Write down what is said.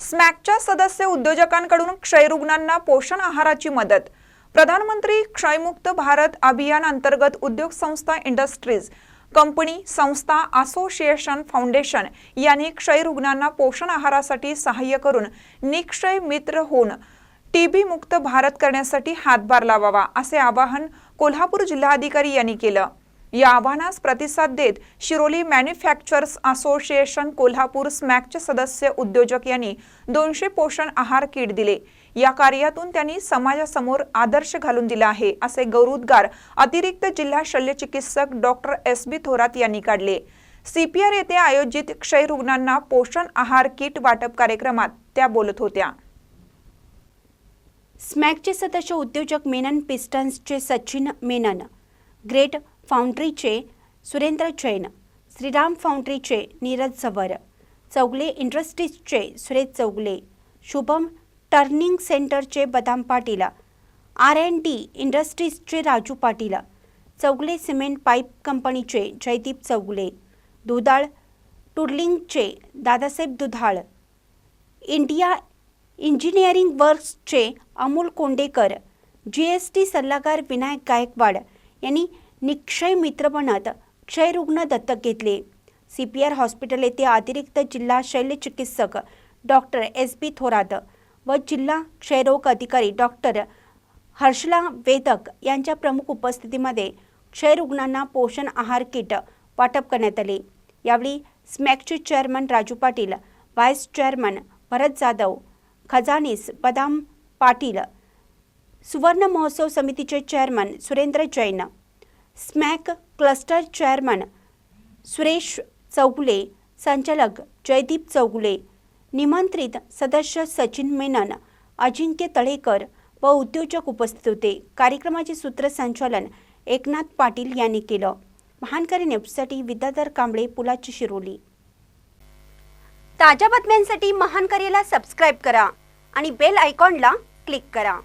स्मॅकच्या सदस्य उद्योजकांकडून क्षयरुग्णांना पोषण आहाराची मदत. प्रधानमंत्री क्षयमुक्त भारत अभियान अंतर्गत उद्योग संस्था इंडस्ट्रीज कंपनी संस्था असोसिएशन फाउंडेशन यांनी क्षयरुग्णांना पोषण आहारासाठी सहाय्य करून निक्षय मित्र होऊन टीबी मुक्त भारत करण्यासाठी हातभार लावावा असे आवाहन कोल्हापूर जिल्हाधिकारी यांनी केलं. या आव्हानास प्रतिसाद देत शिरोली मॅन्युफॅक्चरर्स असोसिएशन कोल्हापूर स्मॅकचे सदस्य उद्योजक यांनी दोनशे पोषण आहार किट दिले. या कार्यातून त्यांनी समाजासमोर आदर्श घालून दिला आहे असे गौरवोद्गार अतिरिक्त जिल्हा शल्यचिकित्सक डॉक्टर एस. बी. थोरात यांनी काढले. सीपीआर येथे आयोजित क्षयरुग्णांना पोषण आहार किट वाटप कार्यक्रमात त्या बोलत होत्या. स्मॅकचे सदस्य उद्योजक मेनन पिस्टन्सचे सचिन मेनन ग्रेट फाउंड्रीचे सुरेंद्र जैन श्रीराम फाउंड्रीचे नीरज झवर चौगले इंडस्ट्रीजचे सुरेश चौगले शुभम टर्निंग सेंटरचे Badam Patil R and D इंडस्ट्रीजचे Raju Patil Chougale cement pipe कंपनीचे जयदीप चौगले दुधाळ टुर्लिंगचे Dadasaheb Dudhal India engineering वर्क्सचे Amol Kondekar G S T सल्लागार विनायक गायकवाड यांनी निक्षय मित्रपणात क्षयरुग्ण दत्तक घेतले. सी पी आर हॉस्पिटल येथे अतिरिक्त जिल्हा शल्यचिकित्सक डॉक्टर एस बी थोरात व जिल्हा क्षयरोग अधिकारी डॉक्टर हर्षला वेदक यांच्या प्रमुख उपस्थितीमध्ये क्षयरुग्णांना पोषण आहार किट वाटप करण्यात आले. यावेळी स्मॅकचे chairman Raju Patil vice chairman Bharat Jadhav खजानीस Badam Patil सुवर्ण महोत्सव समितीचे chairman Surendra Jain SMAK cluster chairman Suresh Chougule संचालक जयदीप चौगुले निमंत्रित सदस्य सचिन मेनन अजिंक्य तळेकर व उद्योजक उपस्थित होते. कार्यक्रमाचे सूत्रसंचालन एकनाथ पाटील यांनी केलं. महानकरी न्यूजसाठी विद्याधर कांबळे पुलाची शिरोली. ताज्या बातम्यांसाठी महानकरीला सबस्क्राईब करा आणि बेल आयकॉनला क्लिक करा.